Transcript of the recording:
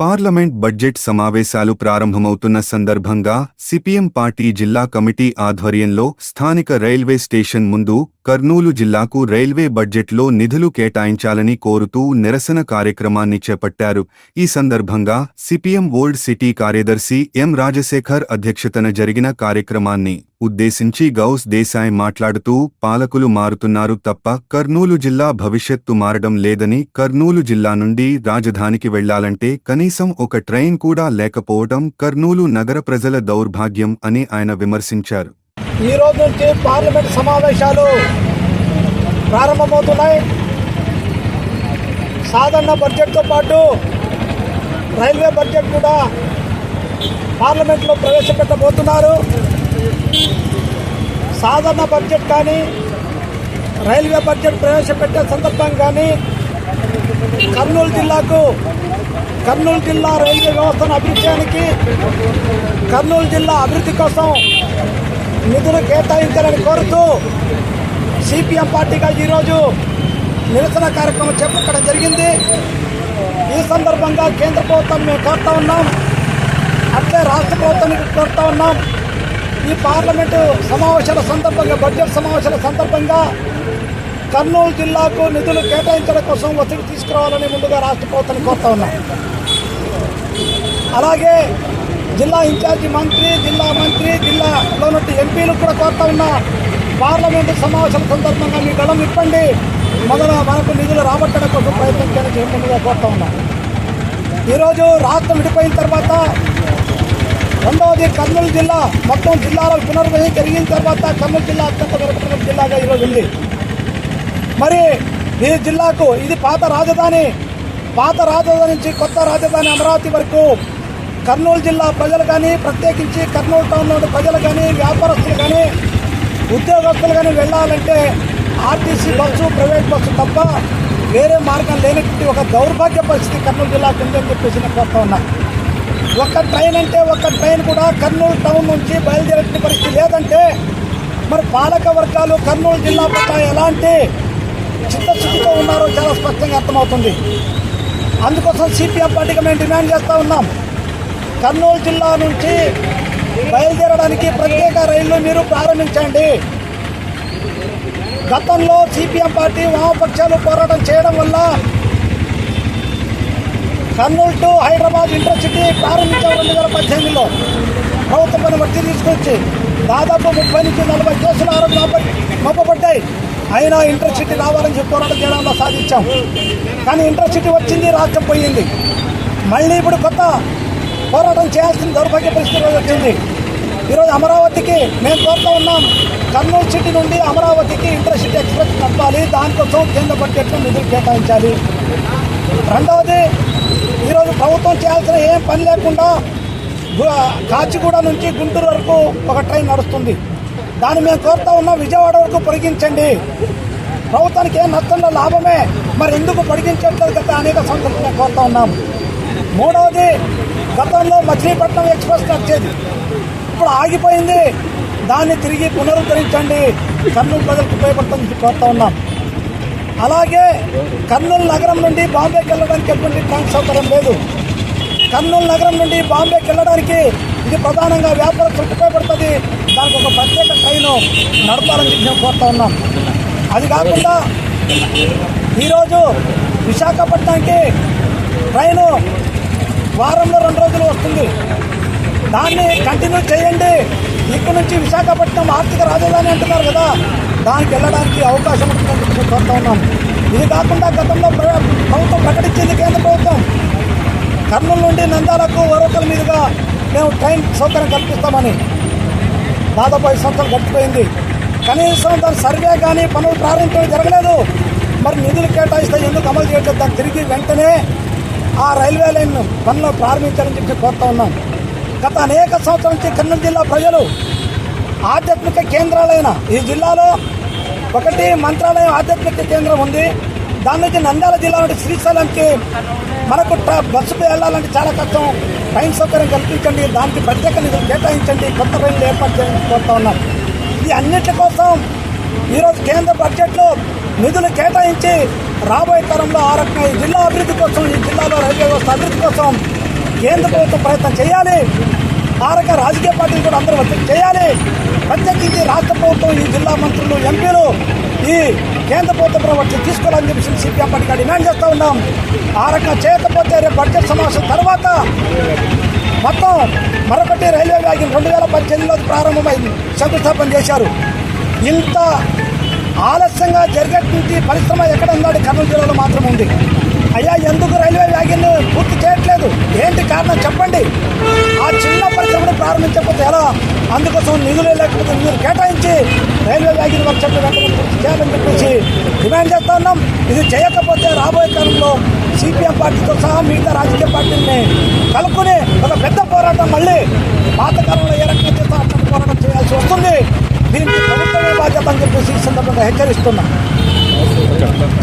Parliament budget సమావేశాలు ప్రారంభమవుతున్న సందర్భంగా CPM party జిల్లా కమిటీ ఆధ్వర్యంలో స్థానిక రైల్వే స్టేషన్ ముందు కర్నూలు జిల్లాకు రైల్వే బడ్జెట్లో నిధులు కేటాయించాలని కోరుతూ నిరసన కార్యక్రమాన్ని చేపట్టారు. ఈ సందర్భంగా సిపిఎం ఓల్డ్ సిటీ కార్యదర్శి ఎం రాజశేఖర్ అధ్యక్షతన జరిగిన కార్యక్రమాన్ని ఉద్దేశించి గౌస్ దేశాయ్ మాట్లాడుతూ పాలకులు మారుతున్నారు తప్ప కర్నూలు జిల్లా భవిష్యత్తు మారడం లేదని కర్నూలు జిల్లా నుండి రాజధానికి వెళ్ళాలంటే కనీసం ఒక ట్రైన్ కూడా లేకపోవడం కర్నూలు నగర ప్రజల దౌర్భాగ్యం అని ఆయన విమర్శించారు. ఈ రోజు నుంచి పార్లమెంట్ సమావేశాలు ప్రారంభమవుతున్నాయి. సాధారణ బడ్జెట్తో పాటు రైల్వే బడ్జెట్ కూడా పార్లమెంట్లో ప్రవేశపెట్టబోతున్నారు. సాధారణ బడ్జెట్ కానీ రైల్వే బడ్జెట్ ప్రవేశపెట్టే సందర్భం కానీ కర్నూలు జిల్లాకు కర్నూలు జిల్లా రైల్వే వ్యవస్థను అభివృద్ధి చేయడానికి కర్నూలు జిల్లా అభివృద్ధి కోసం నిధులు కేటాయించాలని కోరుతూ సిపిఎం పార్టీగా ఈరోజు నిరసన కార్యక్రమం చేపట్టడం జరిగింది. ఈ సందర్భంగా కేంద్ర ప్రభుత్వం మేము కోరుతా ఉన్నాం. అట్లే రాష్ట్ర ప్రభుత్వానికి కోరుతా ఉన్నాం. ఈ పార్లమెంటు సమావేశాల సందర్భంగా బడ్జెట్ సమావేశాల సందర్భంగా కర్నూలు జిల్లాకు నిధులు కేటాయించడం కోసం ఒత్తిడి తీసుకురావాలని ముందుగా రాష్ట్ర ప్రభుత్వాన్ని కోరుతా ఉన్నాం. అలాగే జిల్లా ఇన్ఛార్జి మంత్రి జిల్లా మంత్రి జిల్లాలో ఉన్న ఎంపీలు కూడా కోరుతా ఉన్నా పార్లమెంటు సమావేశాల సందర్భంగా మీ గళం ఇప్పండి మొదల మనకు నిధులు రాబట్టడం కోసం ప్రయత్నం చేయాలని చేయకుండా కోరుతా ఉన్నాం. ఈరోజు రాష్ట్రం విడిపోయిన తర్వాత రెండవది కర్నూలు జిల్లా మొత్తం జిల్లాలో పునర్విభజన జరిగిన తర్వాత కర్నూలు జిల్లా అత్యంత వెనుకబడిన జిల్లాగా ఈరోజు ఉంది. మరి ఈ జిల్లాకు ఇది పాత రాజధాని. పాత రాజధాని నుంచి కొత్త రాజధాని అమరావతి వరకు కర్నూలు జిల్లా ప్రజలు కానీ ప్రత్యేకించి కర్నూలు టౌన్లోని ప్రజలు కానీ వ్యాపారస్తులు కానీ ఉద్యోగస్తులు కానీ వెళ్ళాలంటే ఆర్టీసీ బస్సు ప్రైవేట్ బస్సు తప్ప వేరే మార్గం లేనటువంటి ఒక దౌర్భాగ్య పరిస్థితి కర్నూలు జిల్లాకు ఉందని చెప్పేసి నేను కోరుతా ఉన్నా. ఒక్క ట్రైన్ అంటే ఒక్క ట్రైన్ కూడా కర్నూలు టౌన్ నుంచి బయలుదేరే పరిస్థితి లేదంటే మరి పాలక వర్గాలు కర్నూలు జిల్లా పట్ల ఎలాంటి చిత్తశుద్ధితో ఉన్నారో చాలా స్పష్టంగా అర్థమవుతుంది. అందుకోసం సిపిఎం పార్టీకి మేము డిమాండ్ చేస్తూ ఉన్నాం. కర్నూలు జిల్లా నుంచి బయలుదేరడానికి ప్రత్యేక రైళ్ళు మీరు ప్రారంభించండి. గతంలో సిపిఎం పార్టీ వామపక్షాలు పోరాటం చేయడం వల్ల కర్నూలు టు హైదరాబాద్ ఇంటర్సిటీ ప్రారంభించాం రెండు వేల పద్దెనిమిదిలో. ప్రభుత్వం పని వచ్చి తీసుకొచ్చి దాదాపు ముప్పై నుంచి నలభై కేసులు ఆరోపణ మొప్పబడ్డాయి. అయినా ఇంటర్సిటీ రావాలని చెప్పి పోరాటం చేయడంలో సాధించాం. కానీ ఇంటర్సిటీ వచ్చింది రాష్ట్రం పోయింది. మళ్ళీ ఇప్పుడు కొత్త పోరాటం చేయాల్సిన దౌర్భాగ్య పరిస్థితి రోజు వచ్చింది. ఈరోజు అమరావతికి మేము కోరుతూ ఉన్నాం కర్నూలు సిటీ నుండి అమరావతికి ఇంటర్సిటీ ఎక్స్ప్రెస్ నడపాలి. దానికోసం కేంద్ర బడ్జెట్లో నిధులు కేటాయించాలి. రెండవది ఈరోజు ప్రభుత్వం చేయాల్సిన ఏం పని లేకుండా కాచిగూడ నుంచి గుంటూరు వరకు ఒక ట్రైన్ నడుస్తుంది. దాన్ని మేము కోరుతా ఉన్నాం విజయవాడ వరకు పొడిగించండి. ప్రభుత్వానికి ఏం నష్టంలో లాభమే మరి ఎందుకు పొడిగించట్లేదు గత అనేక సంవత్సరాలు మేము కోరుతా ఉన్నాం. మూడవది గతంలో మచిలీపట్నం ఎక్స్ప్రెస్ నచ్చేది ఇప్పుడు ఆగిపోయింది. దాన్ని తిరిగి పునరుద్ధరించండి. కర్నూలు ప్రజలకు ఉపయోగపడుతుంది కోరుతా ఉన్నాం. అలాగే కర్నూలు నగరం నుండి బాంబేకి వెళ్ళడానికి ఎటువంటి ట్రాన్స్ సౌకర్యం లేదు. కర్నూలు నగరం నుండి బాంబేకి వెళ్ళడానికి ఇది ప్రధానంగా వ్యాపారం ఉపయోగపడుతుంది. దానికి ఒక ప్రత్యేక ట్రైన్ నడపాలని చెప్పి మేము కోరుతా ఉన్నాం. అది కాకుండా ఈరోజు విశాఖపట్నానికి ట్రైను వారంలో రెండు రోజులు వస్తుంది. దాన్ని కంటిన్యూ చేయండి. ఇక్కడ నుంచి విశాఖపట్నం ఆర్థిక రాజధాని అంటున్నారు కదా దానికి వెళ్ళడానికి అవకాశం ఉంటుందని చెప్పి కోరుతా ఉన్నాం. ఇది కాకుండా గతంలో ప్ర- ప్రభుత్వం ప్రకటించింది కేంద్ర ప్రభుత్వం. కర్నూలు నుండి నందాలకు వరకల మీదుగా మేము ట్రైన్ సౌకర్యం కల్పిస్తామని. దాదాపు ఐదు సంవత్సరాలు గడిచిపోయింది. కనీసం దాని సర్వే కానీ పనులు ప్రారంభించడం జరగలేదు. మరి నిధులు కేటాయిస్తే ఎందుకు అమలు చేయట్లేదు? దాన్ని తిరిగి వెంటనే ఆ రైల్వే లైన్ పనులు ప్రారంభించాలని చెప్పి కోరుతా ఉన్నాం. గత అనేక సంవత్సరాల నుంచి కర్నూలు జిల్లా ప్రజలు ఆధ్యాత్మిక కేంద్రాలైన ఈ జిల్లాలో ఒకటి మంత్రాలయం ఆధ్యాత్మిక కేంద్రం ఉంది. దాని నుంచి నంద్యాల జిల్లా నుండి శ్రీశైలంకి మనకు ట్ర- వెళ్ళాలంటే చాలా కష్టం. ట్రైన్ సౌకర్యం కల్పించండి. దానికి ప్రత్యేక నిధులు కేటాయించండి. కొత్త రైళ్ళు ఏర్పాటు చేయాలని కోరుతా ఉన్నాం. ఈ అన్నిటి కోసం ఈరోజు కేంద్ర బడ్జెట్లో నిధులు కేటాయించి రాబోయే తరంలో ఆ రకంగా ఈ జిల్లా అభివృద్ధి కోసం ఈ జిల్లాలో రైల్వే వ్యవస్థ అభివృద్ధి కోసం కేంద్ర ప్రభుత్వం ప్రయత్నం చేయాలి. ఆరక రాజకీయ పార్టీలు కూడా అందరూ ఒత్తిడి చేయాలి. ప్రత్యేకించి రాష్ట్ర ప్రభుత్వం ఈ జిల్లా మంత్రులు ఎంపీలు ఈ కేంద్ర ప్రభుత్వ ప్రభుత్వం తీసుకోవాలని చెప్పి సిపిఎం పార్టీగా డిమాండ్ చేస్తూ ఉన్నాం. ఆ రకంగా చేయకపోతే రేపు బడ్జెట్ సమావేశం తర్వాత మొత్తం మరొకటి రైల్వే వ్యాగన్ రెండు వేల పద్దెనిమిదిలో ప్రారంభమైంది శంకుస్థాపన చేశారు. ఇంత ఆలస్యంగా జరిగేటువంటి పరిశ్రమ ఎక్కడ ఉందంటే కర్నూలు జిల్లాలో మాత్రం ఉంది. అయ్యా ఎందుకు రైల్వే వ్యాగన్ పూర్తి చేయట్లేదు? ఏంటి కారణం చెప్పండి. ఆ చిన్న పరిశ్రమను ప్రారంభించకపోతే ఎలా? అందుకోసం నిధులు లేకపోతే నిధులు కేటాయించి రైల్వే వ్యాగన్ వర్క్ చెప్పి వెంటనే పూర్తి చేయాలని చెప్పేసి డిమాండ్ చేస్తా ఉన్నాం. ఇది చేయకపోతే రాబోయే కాలంలో సిపిఎం పార్టీతో సహా మిగతా రాజకీయ పార్టీలని కలుపుకుని ఒక పెద్ద పోరాటం మళ్ళీ పాతకాలంలో ఏ రకంగా చేస్తా పోరాటం చేయాల్సి వస్తుంది? దీనికి ప్రభుత్వమే బాధ్యత అని చెప్పేసి ఈ సందర్భంగా హెచ్చరిస్తున్నాం.